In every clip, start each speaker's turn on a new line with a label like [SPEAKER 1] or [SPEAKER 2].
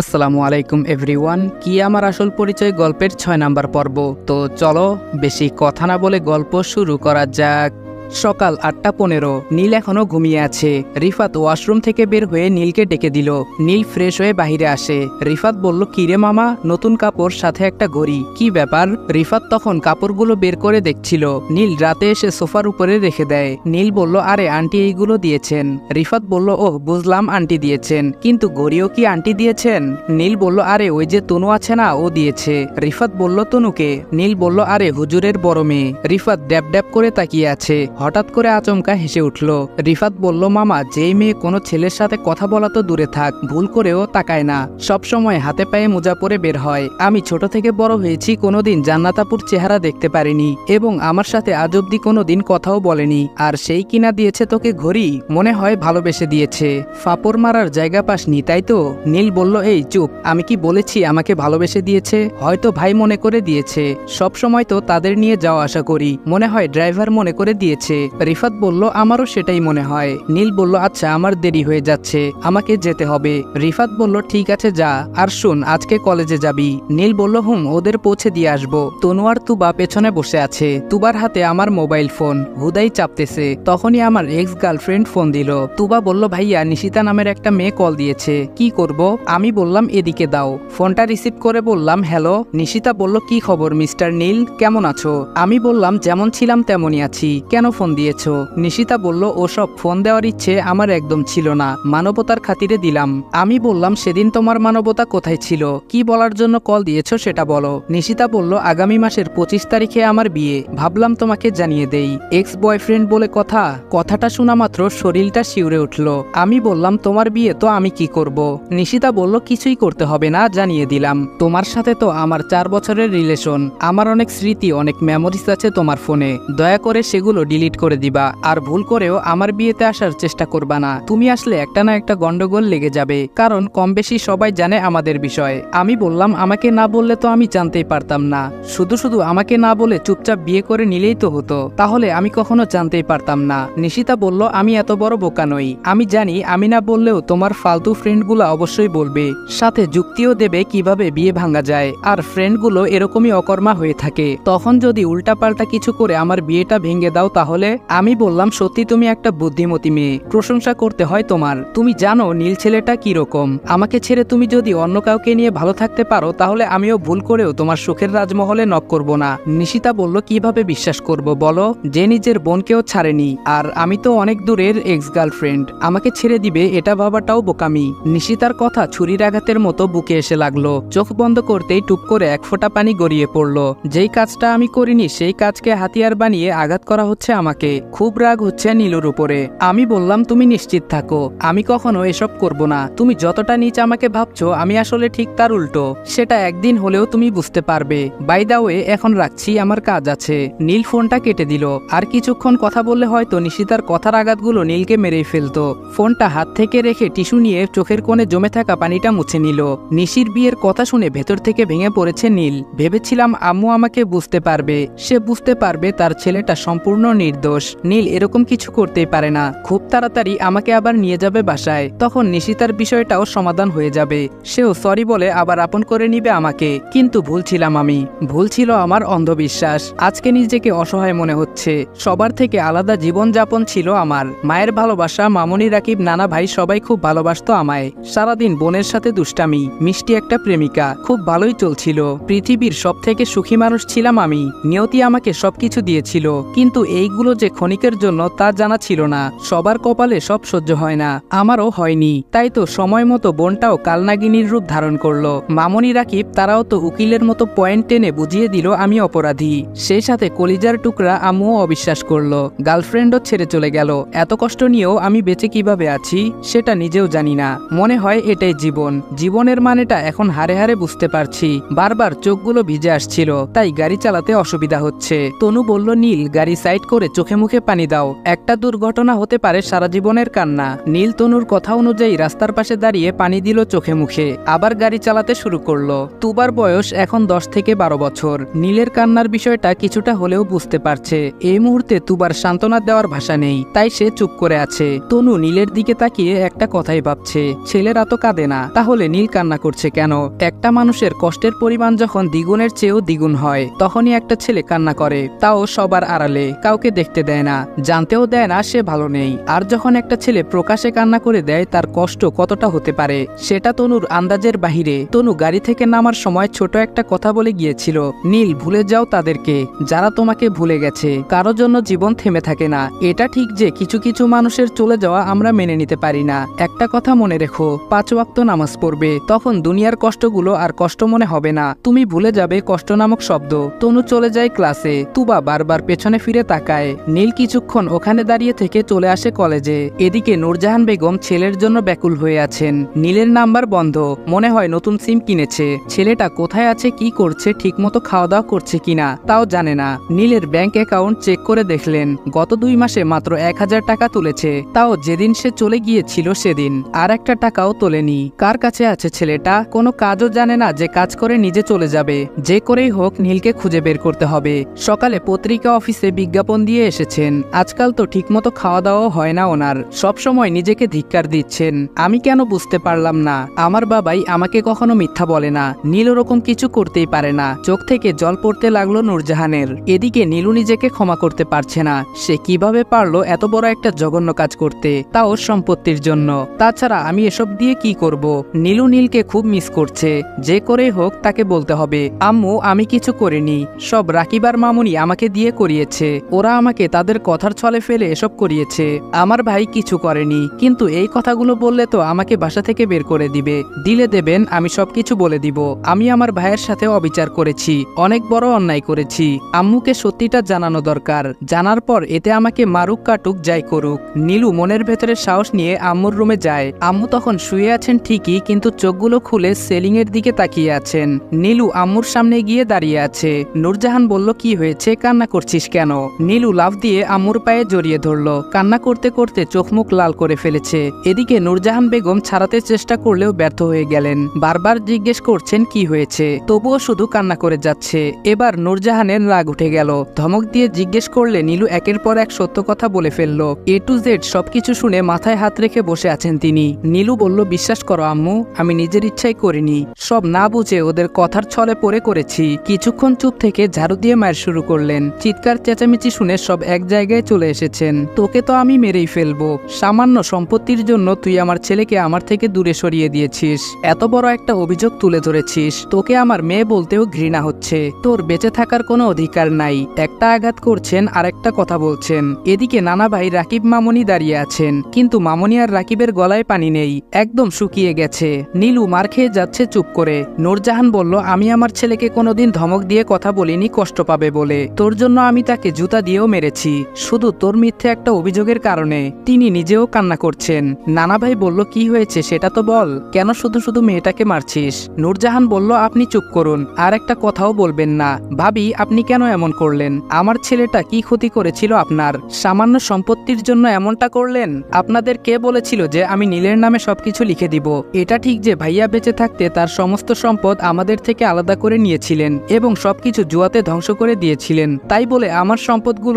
[SPEAKER 1] আসসালামু আলাইকুম এভরিওয়ান কি আমার আসল পরিচয়? গল্পের ছয় নাম্বার পর্ব। তো চলো, বেশি কথা না বলে গল্প শুরু করা যাক। সকাল আটটা পনেরো। নীল এখনও ঘুমিয়ে আছে। রিফাত ওয়াশরুম থেকে বের হয়ে নীলকে ডেকে দিল। নীল ফ্রেশ হয়ে বাহিরে আসে। রিফাত বলল কিরে মামা, নতুন কাপড়, সাথে একটা ঘড়ি। কি ব্যাপার? রিফাত তখন কাপড়গুলো বের করে দেখছিল। নীল রাতে এসে সোফার উপরে রেখে দেয়। নীল বলল, আরে, আন্টি এইগুলো দিয়েছেন। রিফাত বলল ওহ বুঝলাম আন্টি দিয়েছেন। কিন্তু ঘড়িও কি আন্টি দিয়েছেন? নীল বলল, আরে, ওই যে তনু আছে না, ও দিয়েছে। রিফাত বলল, তনুকে? নীল বলল, আরে, হুজুরের বড় মেয়ে। রিফাত ড্যাব ড্যাব করে তাকিয়ে আছে। হঠাৎ করে আচমকা হেসে উঠল। রিফাত বলল, মামা, যেই মেয়ে কোনো ছেলের সাথে কথা বলা তো দূরে থাক, ভুল করেও তাকায় না। সব সময় হাতে পায়ে মোজা পরে বের হয়। আমি ছোট থেকে বড় হয়েছি, কোনোদিন জান্নাতাপুর চেহারা দেখতে পারিনি এবং আমার সাথে আজ অব্দি কোনোদিন কথাও বলেনি। আর সেই কিনা দিয়েছে তোকে ঘড়ি, মনে হয় ভালোবেসে দিয়েছে। ফাপড় মারার জায়গা পাসনি, তাই তো? নীল বলল, এই, চুপ। আমি কি বলেছি আমাকে ভালোবেসে দিয়েছে? হয়তো ভাই মনে করে দিয়েছে। সব সময় তো তাদের নিয়ে যাওয়া আসা করি। মনে হয় ড্রাইভার মনে করে দিয়েছে। রিফাত বলল, আমারও সেটাই মনে হয়। নীল বলল আচ্ছা আমার দেরি হয়ে যাচ্ছে। আমাকে যেতে হবে। রিফাত বলল, ঠিক আছে, যা। আর শুন, আজকে কলেজে যাবি। নীল বলল, হুম, ওদের পৌঁছে দিয়ে আসব। তনুয়ার তুবা পেছনে বসে আছে। তুবার হাতে আমার মোবাইল ফোন। হুদাই চাপতেছে। তখনই আমার এক্স গার্লফ্রেন্ড ফোন দিল। তুবা বলল, ভাইয়া, নিশিতা নামের একটা মেয়ে কল দিয়েছে। কি করব? আমি বললাম, এদিকে দাও। ফোনটা রিসিভ করে বললাম, হ্যালো। নিশিতা বলল, কি খবর মিস্টার নীল? কেমন আছো? আমি বললাম, যেমন ছিলাম তেমনই আছি। কেন ফোন দিয়েছ। নিশিতা বলল, ওসব, ফোন দেওয়ার ইচ্ছে আমার একদম ছিল না। মানবতার খাতিরে দিলাম। আমি বললাম, সেদিন তোমার মানবতা কোথায় ছিল? কি বলার জন্য কল দিয়েছ সেটা বলো। নিশিতা বলল, আগামী মাসের পঁচিশ তারিখে আমার বিয়ে। ভাবলাম তোমাকে জানিয়ে দেই। এক্স বয়ফ্রেন্ড বলে কথা? কথাটা শোনা মাত্র শরীরটা শিউরে উঠল। আমি বললাম, তোমার বিয়ে তো আমি কি করব? নিশিতা বলল, কিছুই করতে হবে না, জানিয়ে দিলাম। তোমার সাথে তো আমার চার বছরের রিলেশন আমার অনেক স্মৃতি, অনেক মেমোরিজ আছে তোমার ফোনে। দয়া করে সেগুলো ডিলিট করে দিবা। আর ভুল করেও আমার বিয়েতে আসার চেষ্টা করবা না। তুমি আসলে একটা না একটা গন্ডগোল লেগে যাবে। কারণ কম বেশি সবাই জানে আমাদের বিষয়। আমি বললাম, আমাকে না বললে তো আমি জানতেই পারতাম না। শুধু শুধু আমাকে না বলে চুপচাপ বিয়ে করে নিলেই তো হতো। তাহলে আমি কখনো জানতেই পারতাম না। নিশিতা বলল, আমি এত বড় বোকা নই। আমি জানি, আমি না বললেও তোমার ফালতু ফ্রেন্ডগুলো অবশ্যই বলবে। সাথে যুক্তিও দেবে কীভাবে বিয়ে ভাঙা যায়। আর ফ্রেন্ডগুলো এরকমই অকর্মা হয়ে থাকে। তখন যদি উল্টাপাল্টা কিছু করে আমার বিয়েটা ভেঙে দাও তাহলে আমি বললাম, সত্যি তুমি একটা বুদ্ধিমতী মেয়ে। প্রশংসা করতে হয় তোমার। তুমি জানো নীল ছেলেটা কি রকম আমাকে ছেড়ে তুমি যদি অন্য কাউকে নিয়ে ভালো থাকতে পারো, তাহলে আমিও ভুল করেও তোমার সুখের রাজমহলে নক করব না। নিশিতা বলল, কীভাবে বিশ্বাস করব বলো? যে নিজের বোনকেও ছাড়েনি। আর আমি তো অনেক দূরের এক্স গার্লফ্রেন্ড আমাকে ছেড়ে দিবে, এটা ভাবাটাও বোকামি। নিশিতার কথা ছুরির আঘাতের মতো বুকে এসে লাগল। চোখ বন্ধ করতেই টুপ করে এক ফোঁটা পানি গড়িয়ে পড়ল। যেই কাজটা আমি করিনি, সেই কাজকে হাতিয়ার বানিয়ে আঘাত করা হচ্ছে আমাকে, খুব রাগ হচ্ছে নীলুর উপরে। আমি বললাম, তুমি নিশ্চিত থাকো। আমি কখনো এসব করব না। তুমি যতটা নিচ আমাকে ভাবছ, আমি আসলে ঠিক তার উল্টো। সেটা একদিন হলেও তুমি বুঝতে পারবে। বাই দা ওয়ে এখন রাখছি, আমার কাজ আছে। নীল ফোনটা কেটে দিল। আর কিছুক্ষণ কথা বললে হয়তো নিশিতার কথার আঘাতগুলো নীলকে মেরেই ফেলতো। ফোনটা হাত থেকে রেখে টিস্যু নিয়ে চোখের কোণে জমে থাকা পানিটা মুছে নিল। নিশির বিয়ের কথা শুনে ভেতর থেকে ভেঙে পড়েছে নীল। ভেবেছিলাম, আম্মু আমাকে বুঝতে পারবে। সে বুঝতে পারবে তার ছেলেটা সম্পূর্ণ নির্দোষ নীল এরকম কিছু করতেই পারে না। খুব তাড়াতাড়ি আমাকে আবার নিয়ে যাবে বাসায়। তখন নিশিতার বিষয়টাও সমাধান হয়ে যাবে। সেও সরি বলে আবার আপন করে নিবে আমাকে। কিন্তু ভুল ছিলাম আমি। ভুল ছিল আমার অন্ধবিশ্বাস। আজকে নিজেকে অসহায় মনে হচ্ছে। সবার থেকে আলাদা জীবন যাপন ছিল আমার। মায়ের ভালোবাসা, মামনি রাকিব, নানা ভাই সবাই খুব ভালোবাসতো আমায়। সারাদিন বোনের সাথে দুষ্টামি, মিষ্টি একটা প্রেমিকা। খুব ভালোই চলছিল। পৃথিবীর সব থেকে সুখী মানুষ ছিলাম আমি। নিয়তি আমাকে সবকিছু দিয়েছিল। কিন্তু এইগুলো যে ক্ষণিকের জন্য তা জানা ছিল না, সবার কপালে সব সহ্য হয় না। আমারও হয়নি। তাই তো সময় মতো বোনটাও কালনাগিনীর রূপ ধারণ করল। মামনি রাকিব, তারাও তো উকিলের মতো পয়েন্ট টেনে বুঝিয়ে দিল, আমি অপরাধী। সেই সাথে কলিজার টুকরা আম্মুও অবিশ্বাস করল। গার্লফ্রেন্ডও ছেড়ে চলে গেল। এত কষ্ট নিয়েও আমি বেঁচে কীভাবে আছি, সেটা নিজেও জানি না। মনে হয় এটাই জীবন। জীবনের মানেটা এখন হারে হারে বুঝতে পারছি। বারবার চোখগুলো ভিজে আসছিল, তাই গাড়ি চালাতে অসুবিধা হচ্ছে। তনু বলল, নীল, গাড়ি সাইড করে চোখে মুখে পানি দাও। একটা দুর্ঘটনা হতে পারে সারা জীবনের কান্না। নীল তনুর কথা অনুযায়ী রাস্তার পাশে দাঁড়িয়ে পানি দিল চোখে মুখে। আবার গাড়ি চালাতে শুরু করল। তুবার বয়স এখন দশ থেকে বারো বছর। নীলের কান্নার বিষয়টা কিছুটা হলেও বুঝতে পারছে। এই মুহূর্তে তুবার সান্ত্বনা দেওয়ার ভাষা নেই, তাই সে চুপ করে আছে। তনু নীলের দিকে তাকিয়ে একটা কথাই ভাবছে, ছেলেরা তো কাঁদে না, তাহলে নীল কান্না করছে কেন? একটা মানুষের কষ্টের পরিমাণ যখন দ্বিগুণের চেয়েও দ্বিগুণ হয়, তখনই একটা ছেলে কান্না করে, তাও সবার আড়ালে। কাউকে দেখতে দেয় না, জানতেও দেয় না সে ভালো নেই। আর যখন একটা ছেলে প্রকাশে কান্না করে দেয়, তার কষ্ট কতটা হতে পারে, সেটা তনুর আন্দাজের বাহিরে। তনু গাড়ি থেকে নামার সময় ছোট একটা কথা বলে গিয়েছিল, নীল, ভুলে যাও তাদেরকে। যারা তোমাকে ভুলে গেছে, কারও জন্য জীবন থেমে থাকে না। এটা ঠিক যে কিছু কিছু মানুষের চলে যাওয়া আমরা মেনে নিতে পারি না। একটা কথা মনে রেখো, পাঁচ ওয়াক্ত নামাজ পড়বে, তখন দুনিয়ার কষ্টগুলো আর কষ্ট মনে হবে না। তুমি ভুলে যাবে কষ্ট নামক শব্দ। তনু চলে যায় ক্লাসে। তুবা বারবার পেছনে ফিরে তাকায়। নীল কিছুক্ষণ ওখানে দাঁড়িয়ে থেকে চলে আসে কলেজে। এদিকে নূরজাহান বেগম ছেলের জন্য ব্যাকুল হয়ে আছেন। নীলের নাম্বার বন্ধ। মনে হয় নতুন সিম কিনেছে। ছেলেটা কোথায় আছে, কি করছে, ঠিকমতো খাওয়া দাওয়া করছে কিনা, তাও জানে না। নীলের ব্যাংক অ্যাকাউন্ট চেক করে দেখলেন। গত দুই মাসে মাত্র এক হাজার টাকা তুলেছে। তাও যেদিন সে চলে গিয়েছিল সেদিন। আর একটা টাকাও তোলেনি। কার কাছে আছে ছেলেটা? কোনো কাজও জানে না যে কাজ করে নিজে চলে যাবে। যে করেই হোক নীলকে খুঁজে বের করতে হবে। সকালে পত্রিকা অফিসে বিজ্ঞাপন দিয়ে এসেছেন। আজকাল তো ঠিকমতো খাওয়া দাওয়াও হয় না ওনার। সবসময় নিজেকে ধিক্কার দিচ্ছেন। আমি কেন বুঝতে পারলাম না। আমার বাবাই আমাকে কখনো মিথ্যা বলে না। নীল ওরকম কিছু করতেই পারে না। চোখ থেকে জল পড়তে লাগল নূরজাহানের। এদিকে নীলু নিজেকে ক্ষমা করতে পারছে না। সে কীভাবে পারল এত বড় একটা জঘন্য কাজ করতে? তাও সম্পত্তির জন্য। তাছাড়া আমি এসব দিয়ে কি করব? নীলু নীলকে খুব মিস করছে। যে করে হোক তাকে বলতে হবে। আম্মু, আমি কিছু করিনি। সব রাকিবার মামুনি আমাকে দিয়ে করিয়েছে। ওরা আমাকে তাদের কথার ছলে ফেলে এসব করিয়েছে। আমার ভাই কিছু করেনি, কিন্তু এই কথাগুলো বললে তো আমাকে বাসা থেকে বের করে দিবে। দিলে দেবেন, আমি সবকিছু বলে দিব। আমি আমার ভাইয়ের সাথে অবিচার করেছি, অনেক বড় অন্যায় করেছি। আম্মুকে সত্যিটা জানানো দরকার। জানার পর এতে আমাকে মারুক কাটুক যাই করুক। নীলু মনের ভেতরে সাহস নিয়ে আম্মুর রুমে যায়। আম্মু তখন শুয়ে আছেন ঠিকই, কিন্তু চোখগুলো খুলে সেলিং এর দিকে তাকিয়ে আছেন। নীলু আম্মুর সামনে গিয়ে দাঁড়িয়ে আছে। নূরজাহান বলল, কি হয়েছে? কান্না করছিস কেন? নীলু লাফ দিয়ে আম্মুর পায়ে জড়িয়ে ধরলো। কান্না করতে করতে চোখ মুখ লাল করে ফেলেছে। এদিকে নূরজাহান বেগম ছাড়াতে চেষ্টা করলেও ব্যর্থ হয়ে গেলেন। বারবার জিজ্ঞেস করছেন কি হয়েছে। তবুও শুধু কান্না করে যাচ্ছে। এবার নূরজাহানের রাগ উঠে গেল। ধমক দিয়ে জিজ্ঞেস করলে নীলু একের পর এক সত্য কথা বলে ফেলল। এ টু জেড সবকিছু শুনে মাথায় হাত রেখে বসে আছেন তিনি। নীলু বলল, বিশ্বাস করো আম্মু, আমি নিজের ইচ্ছাই করিনি। সব না বুঝে ওদের কথার ছলে পড়ে করেছি। কিছুক্ষণ চুপ থেকে ঝাড়ু দিয়ে মায়ের শুরু করলেন। চিৎকার চেঁচামেচি শুনে সব এক জায়গায় চলে এসেছেন। তোকে তো আমি মেরেই ফেলব। সামান্য সম্পত্তির জন্য তুই আমার ছেলেকে আমার থেকে দূরে সরিয়ে দিয়েছিস। এত বড় একটা অভিযোগ তুলে ধরেছিস। তোকে আমার মেয়ে বলতেও ঘৃণা হচ্ছে। তোর বেঁচে থাকার কোনো অধিকার নাই। একটা আঘাত করছেন আর একটা কথা বলছেন। এদিকে নানা ভাই রাকিব মামনি দাঁড়িয়ে আছেন। কিন্তু মামনি আর রাকিবের গলায় পানি নেই। একদম শুকিয়ে গেছে। নীলু মার খেয়ে যাচ্ছে চুপ করে। নূরজাহান বলল, আমি আমার ছেলেকে কোনোদিন ধমক দিয়ে কথা বলিনি, কষ্ট পাবে বলে। তোর জন্য আমি তাকে জুতা দিয়েও মেরেছি। শুধু তোর মিথ্যে একটা অভিযোগের কারণে। তিনি নিজেও কান্না করছেন। নানা ভাই বলল, কি হয়েছে সেটা তো বল। কেন শুধু শুধু মেয়েটাকে মারছিস? নূরজাহান বলল, আপনি চুপ করুন। আর একটা কথাও বলবেন না। ভাবি, আপনি কেন এমন করলেন? আমার ছেলেটা কি ক্ষতি করেছিল আপনার? সামান্য সম্পত্তির জন্য এমনটা করলেন? আপনাদের কে বলেছিল যে আমি নীলের নামে সবকিছু লিখে দিব? এটা ঠিক যে ভাইয়া বেঁচে থাকতে তার সমস্ত সম্পদ আমাদের থেকে আলাদা করে নিয়েছিলেন এবং সবকিছু জুয়াতে ধ্বংস করে দিয়েছিলেন। তাই বলে, আমার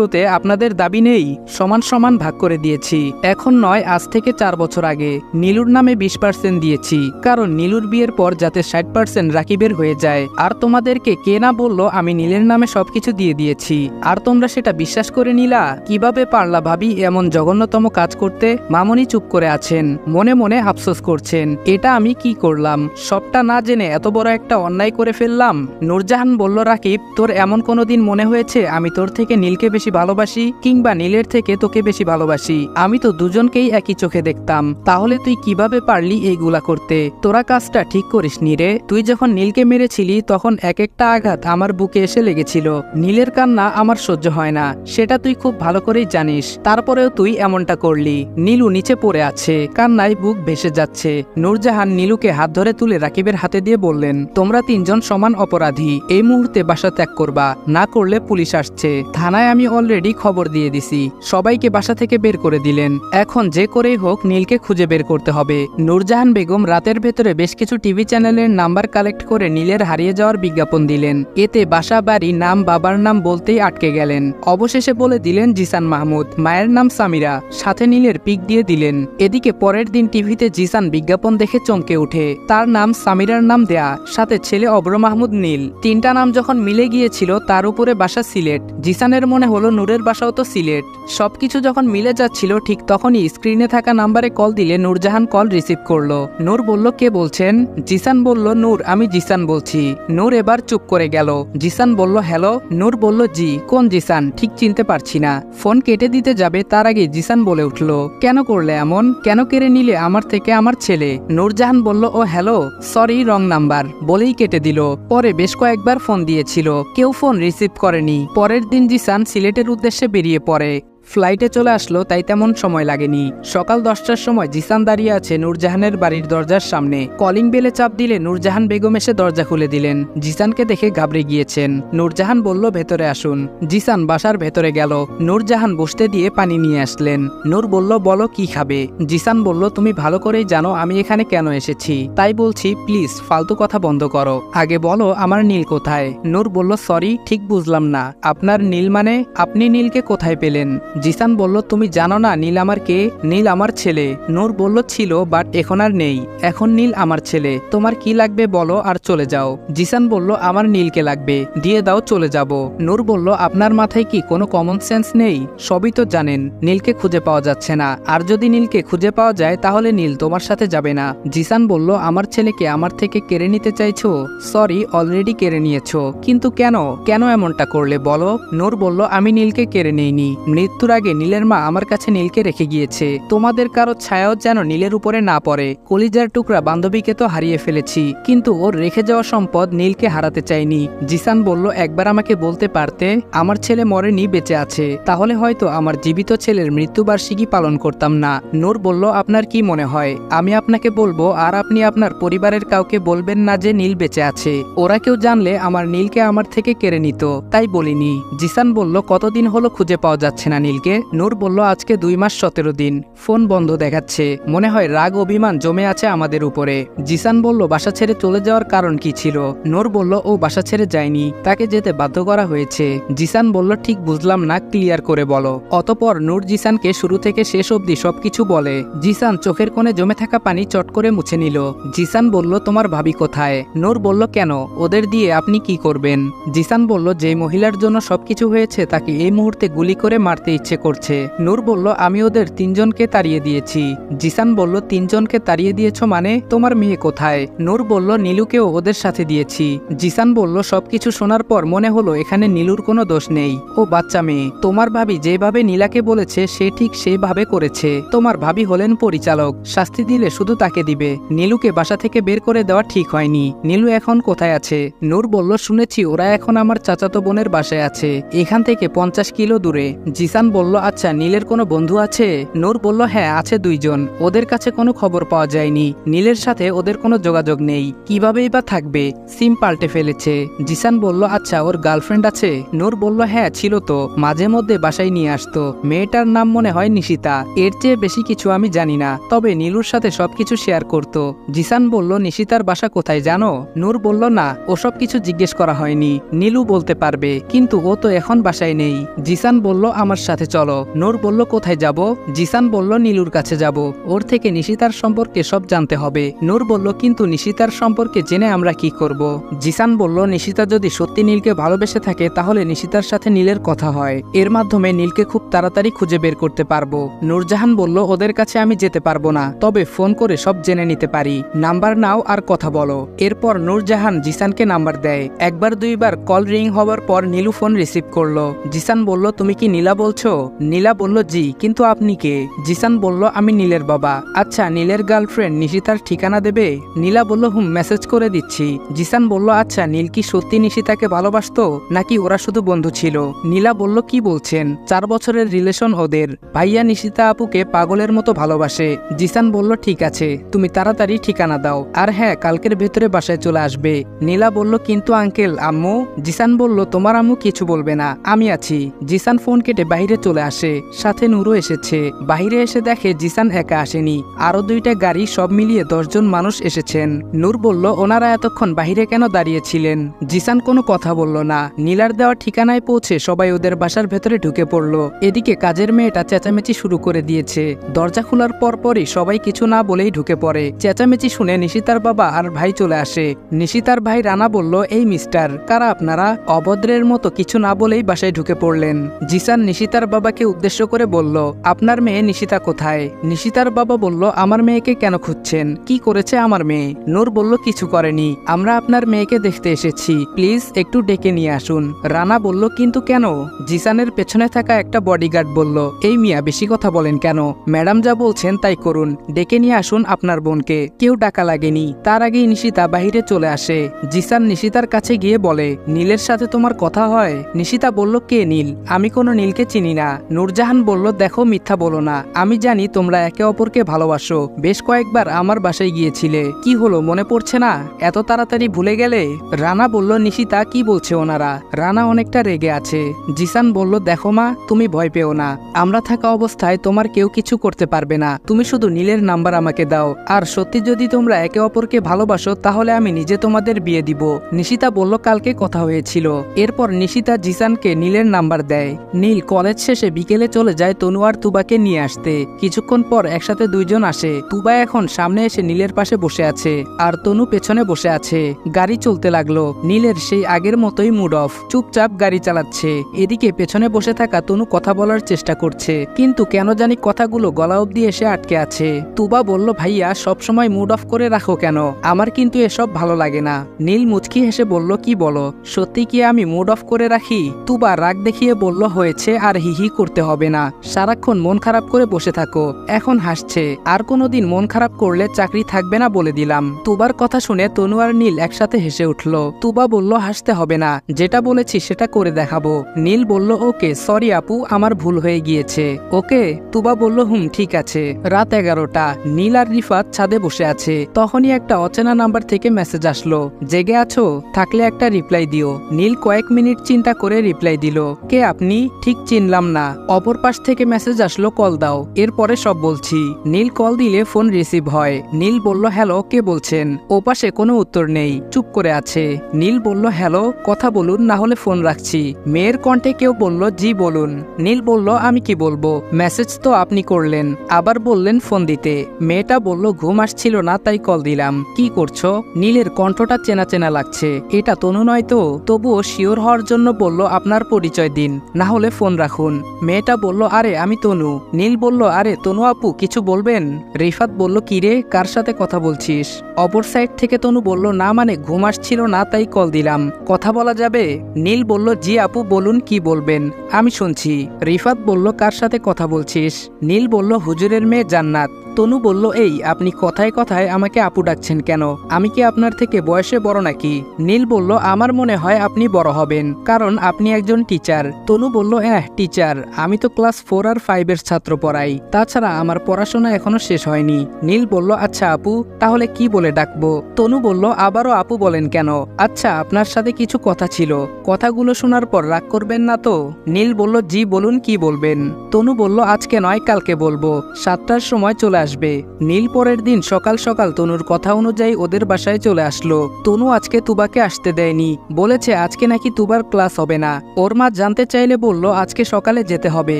[SPEAKER 1] সম্পদগুলোতে আপনাদের দাবি নেই, সমান সমান ভাগ করে দিয়েছি। এখন নয়, আজ থেকে চার বছর আগে। নীলুর নামে বিশ পার্সেন্ট দিয়েছি। কারণ নীলুর বিয়ের পর যাতে ষাট পার্সেন্ট রাকিবের হয়ে যায়। আর তোমাদেরকে কে না বলল আমি নীলের নামে সবকিছু দিয়ে দিয়েছি। আর তোমরা সেটা বিশ্বাস করে নিলা? কীভাবে পারলা ভাবি এমন জঘন্যতম কাজ করতে? মামনি চুপ করে আছেন। মনে মনে আফসোস করছেন। এটা আমি কি করলাম? সবটা না জেনে এত বড় একটা অন্যায় করে ফেললাম? নূরজাহান বলল, রাকিব, তোর এমন কোনো দিন মনে হয়েছে আমি তোর থেকে নীলকে বেশি ভালোবাসি কিংবা নীলের থেকে তোকে বেশি ভালোবাসি? আমি তো দুজনকেই একই চোখে দেখতাম। তাহলে তুই কীভাবে পারলি এইগুলা করতে? তোরা কাজটা ঠিক করিস নি রে। তুই যখন নীলকে মেরেছিলি, তখন এক একটা আঘাত আমার বুকে এসে লেগেছিল। নীলের কান্না আমার সহ্য হয় না। সেটা তুই খুব ভালো করেই জানিস। তারপরেও তুই এমনটা করলি। নীলু নিচে পড়ে আছে। কান্নায় বুক ভেসে যাচ্ছে। নূরজাহান নীলুকে হাত ধরে তুলে রাকিবের হাতে দিয়ে বললেন, তোমরা তিনজন সমান অপরাধী। এই মুহূর্তে বাসা ত্যাগ করবা। না করলে পুলিশ আসছে। থানায় আমি অলরেডি খবর দিয়ে দিছি। সবাইকে বাসা থেকে বের করে দিলেন। এখন যে করেই হোক নীলকে খুঁজে বের করতে হবে। নূরজাহান বেগম রাতের ভেতরে বেশ কিছু টিভি চ্যানেলের নাম্বার কালেক্ট করে নীলের হারিয়ে যাওয়ার বিজ্ঞাপন দিলেন। এতে বাসা, বাড়ি, নাম, বাবার নাম বলতেই আটকে গেলেন। অবশেষে বলে দিলেন জিসান মাহমুদ। মায়ের নাম সামিরা। সাথে নীলের পিক দিয়ে দিলেন। এদিকে পরের দিন টিভিতে জিসান বিজ্ঞাপন দেখে চমকে উঠে তার নাম সামিরার নাম দেয়া। সাথে ছেলে অব্র মাহমুদ নীল। তিনটা নাম যখন মিলে গিয়েছিল, তার উপরে বাসা সিলেট। জিসানের মনে হলো নূরের বাসাও তো সিলেট। সবকিছু যখন মিলে যাচ্ছিল, ঠিক তখনই স্ক্রিনে থাকা নাম্বারে কল দিলে নূরজাহান কল রিসিভ করল। নূর বলল, কে বলছেন? জিসান বলল, নূর, আমি জিসান বলছি। নূর এবার চুপ করে গেল। জিসান বলল, হ্যালো? নূর বলল, জি, কোন জিসান? ঠিক চিনতে পারছি না। ফোন কেটে দিতে যাবে, তার আগে জিসান বলে উঠল, কেন করলে এমন? কেন কেড়ে নিলে আমার থেকে আমার ছেলে? নূরজাহান বলল, ও, হ্যালো, সরি, রং নাম্বার। বলেই কেটে দিল। পরে বেশ কয়েকবার ফোন দিয়েছিল। কেউ ফোন রিসিভ করেনি। পরের দিন জিসান সিলেটের উদ্দেশ্যে বেরিয়ে পড়ে। ফ্লাইটে চলে আসলো, তাই তেমন সময় লাগেনি। সকাল দশটার সময় জিসান দাঁড়িয়ে আছে নূরজাহানের বাড়ির দরজার সামনে। কলিং বেলে চাপ দিলে নূরজাহান বেগম এসে দরজা খুলে দিলেন। জিসানকে দেখে ঘাবড়ে গিয়েছেন। নূরজাহান বলল, ভেতরে আসুন। জিসান বাসার ভেতরে গেল। নূরজাহান বসতে দিয়ে পানি নিয়ে আসলেন। নূর বলল, বলো, কি খাবে? জিসান বলল, তুমি ভালো করেই জানো আমি এখানে কেন এসেছি। তাই বলছি, প্লিজ, ফালতু কথা বন্ধ করো। আগে বলো, আমার নীল কোথায়? নূর বলল, সরি, ঠিক বুঝলাম না। আপনার নীল মানে আপনি নীলকে কোথায় পেলেন? জিসান বলল, তুমি জানো না নীল আমার কে? নীল আমার ছেলে। নূর বলল, ছিল, বাট এখন আর নেই। এখন নীল আমার ছেলে। তোমার কি লাগবে বলো আর চলে যাও। জিসান বলল, আমার নীলকে লাগবে। দিয়ে দাও, চলে যাব। নূর বলল, আপনার মাথায় কি কোনো কমন সেন্স নেই? সবই তো জানেন, নীলকে খুঁজে পাওয়া যাচ্ছে না। আর যদি নীলকে খুঁজে পাওয়া যায়, তাহলে নীল তোমার সাথে যাবে না। জিসান বলল, আমার ছেলেকে আমার থেকে কেড়ে নিতে চাইছো? সরি, অলরেডি কেড়ে নিয়েছো। কিন্তু কেন? কেন এমনটা করলে বলো? নূর বলল, আমি নীলকে কেড়ে নেইনি। মৃত্যুর আগে নীলের মা আমার কাছে নীলকে রেখে গিয়েছে। তোমাদের কারও ছায়াও যেন নীলের উপরে না পড়ে। কলিজার টুকরা বান্ধবীকে তো হারিয়ে ফেলেছি। কিন্তু ওর রেখে যাওয়া সম্পদ নীলকে হারাতে চাইনি। জিসান বলল, একবার আমাকে বলতে পারতে? আমার ছেলে মরেনি, বেঁচে আছে। তাহলে হয়তো আমার জীবিত ছেলের মৃত্যুবার্ষিকী পালন করতাম না। নূর বলল, আপনার কি মনে হয়? আমি আপনাকে বলব, আর আপনি আপনার পরিবারের কাউকে বলবেন না যে নীল বেঁচে আছে। ওরা কেউ জানলে আমার নীলকে আমার থেকে কেড়ে নিত। তাই বলিনি। জিসান বলল, কতদিন হলো খুঁজে পাওয়া যাচ্ছে না নীলকে নূর বলল, আজকে দুই মাস সতেরো দিন। ফোন বন্ধ দেখাচ্ছে। মনে হয় রাগ অভিমান জমে আছে আমাদের উপরে। জিসান বলল, বাসা ছেড়ে চলে যাওয়ার কারণ কি ছিল? নূর বলল, ও বাসা ছেড়ে যায়নি। তাকে যেতে বাধ্য করা হয়েছে। জিসান বলল, ঠিক বুঝলাম না, ক্লিয়ার করে বলো। অতপর নূর জিসানকে শুরু থেকে শেষ অবধি সবকিছু বলে। জিসান চোখের কোণে জমে থাকা পানি চট করে মুছে নিল। জিসান বলল, তোমার ভাবি কোথায়? নূর বলল, কেন? ওদের দিয়ে আপনি কি করবেন? জিসান বলল, যে মহিলার জন্য সবকিছু হয়েছে তাকে এই মুহূর্তে গুলি করে মারতে ইচ্ছে করছে। নূর বলল, আমি ওদের তিনজনকে তাড়িয়ে দিয়েছি। জিসান বলল, তিনজনকে তাড়িয়ে দিয়েছ মানে? তোমার মেয়ে কোথায়? নূর বলল, নীলুকেও ওদের সাথে দিয়েছি। জিসান বলল, সবকিছু শোনার পর মনে হলো এখানে নীলুর কোনো দোষ নেই। ও বাচ্চা মেয়ে। তোমার ভাবি যেভাবে নীলাকে বলেছে, সে ঠিক সেভাবে করেছে। তোমার ভাবি হলেন পরিচালক। শাস্তি দিলে শুধু তাকে দিবে। নীলুকে বাসা থেকে বের করে দেওয়া ঠিক হয়নি। নীলু এখন কোথায় আছে? নূর বলল, শুনেছি ওরা এখন আমার চাচাতো বোনের বাসায় আছে। এখান থেকে পঞ্চাশ কিলো দূরে। জিসান বলল আচ্ছা নীলের কোনো বন্ধু আছে? নূর বলল হ্যাঁ আছে দুইজন। ওদের কাছে কোনো খবর পাওয়া যায়নি। নীলের সাথে ওদের কোনো যোগাযোগ নেই। কিভাবেই বা থাকবে? সিম পাল্টে ফেলেছে। জিসান বলল আচ্ছা ওর গার্লফ্রেন্ড আছে? নূর বলল হ্যাঁ ছিল তো। মাঝে মধ্যে বাসায় নিয়ে আসতো। মেয়েটার নাম মনে হয় নিশিতা। এর চেয়ে বেশি কিছু আমি জানি না। তবে নীলুর সাথে সবকিছু শেয়ার করত। জিসান বলল, নিশিতার বাসা কোথায় জানো? নূর বলল, না, ওসব কিছু জিজ্ঞেস করা হয়নি। নীলু বলতে পারবে, কিন্তু ও তো এখন বাসায় নেই। জিসান বলল, আমার সাথে চলো। নূর বলল, কোথায় যাব? জিসান বলল, নীলুর কাছে যাব। ওর থেকে নিশিতার সম্পর্কে সব জানতে হবে। নূর বলল, কিন্তু নিশিতার সম্পর্কে জেনে আমরা কি করব? জিসান বলল, নিশিতা যদি সত্যি নীলকে ভালোবেসে থাকে, তাহলে নিশিতার সাথে নীলের কথা হয়। এর মাধ্যমে নীলকে খুব তাড়াতাড়ি খুঁজে বের করতে পারব। নূরজাহান বলল, ওদের কাছে আমি যেতে পারব না, তবে ফোন করে সব জেনে নিতে পারি। নাম্বার নাও আর কথা বলো। এরপর নূরজাহান জিসানকে নাম্বার দেয়। একবার দুইবার কল রিং হওয়ার পর নীলু ফোন রিসিভ করল। জিসান বলল, তুমি কি নীলা বলছো? বলছো? নীলা বলল, জি, কিন্তু আপনি কে? জিসান বলল, আমি নীলের বাবা। আচ্ছা নীলের গার্লফ্রেন্ড নিশিতার ঠিকানা দেবে? নীলা বলল, হুম, মেসেজ করে দিচ্ছি। জিসান বলল আচ্ছা নীল কি সত্যি নিশিতাকে ভালোবাসতো? নাকি ওরা শুধু বন্ধু ছিল? নীলা বলল, কি বলছেন? চার বছরের রিলেশন ওদের। ভাইয়া নিশিতা আপুকে পাগলের মতো ভালোবাসে। জিসান বলল, ঠিক আছে, তুমি তাড়াতাড়ি ঠিকানা দাও। আর হ্যাঁ কালকের ভেতরে বাসায় চলে আসবে। নীলা বলল, কিন্তু আঙ্কেল, আম্মু? জিসান বলল, তোমার আম্মু কিছু বলবে না, আমি আছি। জিসান ফোন কেটে বাইরে চলে আসে। সাথে নুরও এসেছে। বাইরে এসে দেখে জিসান একা আসেনি। আরও দুইটা গাড়ি সব মিলিয়ে দশজন মানুষ এসেছেন। নূর বলল, ওনারা এতক্ষণ বাইরে কেন দাঁড়িয়েছিলেন? জিসান কোনো কথা বলল না। নীলার দেওয়া ঠিকানায় পৌঁছে সবাই ওদের বাসার ভেতরে ঢুকে পড়ল। এদিকে কাজের মেয়েটা চেঁচামেচি শুরু করে দিয়েছে। দরজা খোলার পরপরই সবাই কিছু না বলেই ঢুকে পড়ে। চেঁচামেচি শুনে নিশিতার বাবা আর ভাই চলে আসে। নিশিতার ভাই রানা বলল, এই মিস্টার, কারা আপনারা? অভদ্রের মতো কিছু না বলেই বাসায় ঢুকে পড়লেন। জিসান নিশিতার বাবাকে উদ্দেশ্য করে বলল, আপনার মেয়ে নিশিতা কোথায়? নিশিতার বাবা বলল, আমার মেয়েকে কেন খুঁজছেন? কি করেছে আমার মেয়ে? নূর বলল, কিছু করেনি। আমরা আপনার মেয়েকে দেখতে এসেছি। প্লিজ একটু ডেকে নিয়ে আসুন। রানা বলল, কিন্তু কেন? জিসানের পেছনে থাকা একটা বডিগার্ড বলল, এই মিয়া বেশি কথা বলেন কেন? ম্যাডাম যা বলছেন তাই করুন। ডেকে নিয়ে আসুন আপনার বোনকে। কেউ ডাকা লাগেনি। তার আগেই নিশিতা বাহিরে চলে আসে। জিসান নিশিতার কাছে গিয়ে বলে, নীলের সাথে তোমার কথা হয়? নিশিতা বলল, কে নীল? আমি কোনো নীলকে চিনি না নূরজাহান বলল, দেখো, মিথ্যা বলো না। আমি জানি তোমরা একে অপরকে ভালোবাসো। বেশ কয়েকবার আমার বাসায় গিয়েছিলে। কি হলো, মনে পড়ছে না? এত তাড়াতাড়ি ভুলে গেলে? রানা বলল, নিশিতা, কি বলছে ওনারা? রানা অনেকটা রেগে আছে। জিসান বলল, দেখো মা, তুমি ভয় পেও না। আমরা থাকা অবস্থায় তোমার কেউ কিছু করতে পারবে না। তুমি শুধু নীলের নাম্বার আমাকে দাও। আর সত্যি যদি তোমরা একে অপরকে ভালোবাসো, তাহলে আমি নিজে তোমাদের বিয়ে দিব। নিশিতা বলল, কালকে কথা হয়েছিল। এরপর নিশিতা জিসানকে নীলের নাম্বার দেয়। নীল কলেজ শেষে বিকেলে চলে যায় তনু আর তুবাকে নিয়ে আসতে। কিছুক্ষণ পর একসাথে দুইজন আসে। তুবা এখন সামনে এসে নীলের পাশে বসে আছে আর তনু পেছনে বসে আছে। গাড়ি চলতে লাগল। নীলের সেই আগের মতোই মুড অফ। চুপচাপ গাড়ি চালাচ্ছে। এদিকে পেছনে বসে থাকা তনু কথা বলার চেষ্টা করছে। কিন্তু কেন জানি কথাগুলো গলা অব্দি এসে আটকে আছে। তুবা বলল, ভাইয়া সবসময় মুড অফ করে রাখো কেন? আমার কিন্তু এসব ভালো লাগে না। নীল মুচকি হেসে বলল, কি বলো? সত্যি কি আমি মুড অফ করে রাখি? তুবা রাগ দেখিয়ে বলল, হয়েছে আর হিহি করতে হবে না। সারাক্ষণ মন খারাপ করে বসে থাকো। এখন হাসছে। আর কোনোদিন মন খারাপ করলে চাকরি থাকবে না বলে দিলাম। তুবার কথা শুনে তনু আর নীল একসাথে হেসে উঠল। তুবা বলল, হাসতে হবে না। যেটা বলেছি সেটা করে দেখাবো। নীল বলল, ওকে, সরি আপু, আমার ভুল হয়ে গিয়েছে। ওকে? তুবা বলল, হুম, ঠিক আছে। রাত এগারোটা। নীল আর রিফাত ছাদে বসে আছে। তখনই একটা অচেনা নাম্বার থেকে মেসেজ আসলো। জেগে আছো? থাকলে একটা রিপ্লাই দিও। নীল কয়েক মিনিট চিন্তা করে রিপ্লাই দিল, কে আপনি? ঠিক চিনলাম না। অপর পাশ থেকে মেসেজ আসলো, কল দাও। এরপরে সব বলছি। নীল কল দিলে ফোন রিসিভ হয়। নীল বলল, হ্যালো, কে বলছেন? ও পাশে কোনো উত্তর নেই। চুপ করে আছে। নীল বলল, হ্যালো, কথা বলুন, না হলে ফোন রাখছি। মেয়ের কণ্ঠে কেউ বলল, জি, বলুন। নীল বলল, আমি কি বলব? মেসেজ তো আপনি করলেন। আবার বললেন ফোন দিতে। মেয়েটা বলল, ঘুম আসছিল না, তাই কল দিলাম। কি করছ? নীলের কণ্ঠটা চেনা চেনা লাগছে। এটা তনু নয় তো? তবুও শিওর হওয়ার জন্য বলল, আপনার পরিচয় দিন, না হলে ফোন রাখুন। মেয়েটা বলল, আরে, আমি তনু। নীল বলল, আরে, তনু আপু, কিছু বলবেন? রিফাত বলল কিরে কার সাথে কথা বলছিস? অপর সাইড থেকে তনু বলল, না মানে ঘুম আসছিল না, তাই কল দিলাম। কথা বলা যাবে? নীল বলল, জি আপু, বলুন কি বলবেন? আমি শুনছি। রিফাত বলল, কার সাথে কথা বলছিস? নীল বলল, হুজুরের মেয়ে জান্নাত। তনু বলল, এই, আপনি কথায় কথায় আমাকে আপু ডাকছেন কেন? আমি কি আপনার থেকে বয়সে বড় নাকি? নীল বলল, আমার মনে হয় আপনি বড় হবেন, কারণ আপনি একজন টিচার। তনু বলল হ্যাঁ টিচার, আমি তো ক্লাস ফোর আর ফাইভের ছাত্র পড়াই, তাছাড়া আমার পড়াশোনা এখনও শেষ হয়নি। নীল বলল আচ্ছা আপু, তাহলে কি বলে ডাকবো? তনু বলল, আবারও আপু বলেন কেন? আচ্ছা আপনার সাথে কিছু কথা ছিল, কথাগুলো শোনার পর রাগ করবেন না তো? নীল বলল, জি, বলুন কি বলবেন? তনু বলল, আজকে নয়, কালকে বলব। সাতটার সময় চলে আসবে। নীল পরের দিন সকাল সকাল তনুর কথা অনুযায়ী ওদের বাসায় চলে আসলো। তনু আজকে তুবাকে আসতে দেয়নি। বলেছে, আজকে নাকি তুবার ক্লাস হবে না। ওর মা জানতে চাইলে বলল, আজকে সকালে যেতে হবে,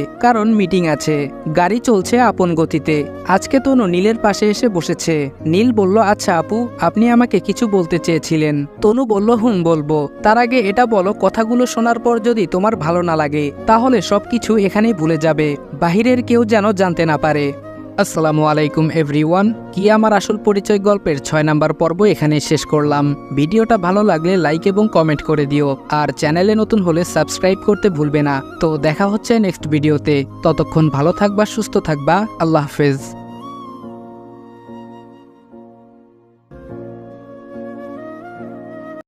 [SPEAKER 1] কারণ মিটিং আছে। গাড়ি চলছে আপন গতিতে। আজকে তনু নীলের পাশে এসে বসেছে। নীল বলল আচ্ছা আপু, আপনি আমাকে কিছু বলতে চেয়েছিলেন। তনু বলল, হুম, বলব। তার আগে এটা বলো, কথাগুলো শোনার পর যদি তোমার ভালো না লাগে, তাহলে সবকিছু এখানেই ভুলে যাবে। বাহিরের কেউ যেন জানতে না পারে। আসসালামু আলাইকুম, এভরিওয়ান। কি আমার আসল পরিচয় গল্পের ছয় নাম্বার পর্ব এখানে শেষ করলাম। ভিডিওটা ভালো লাগলে লাইক এবং কমেন্ট করে দিও। আর চ্যানেলে নতুন হলে সাবস্ক্রাইব করতে ভুলবে না। তো দেখা হচ্ছে নেক্সট ভিডিওতে। ততক্ষণ ভালো থাকবা, সুস্থ থাকবা। আল্লাহ হাফেজ।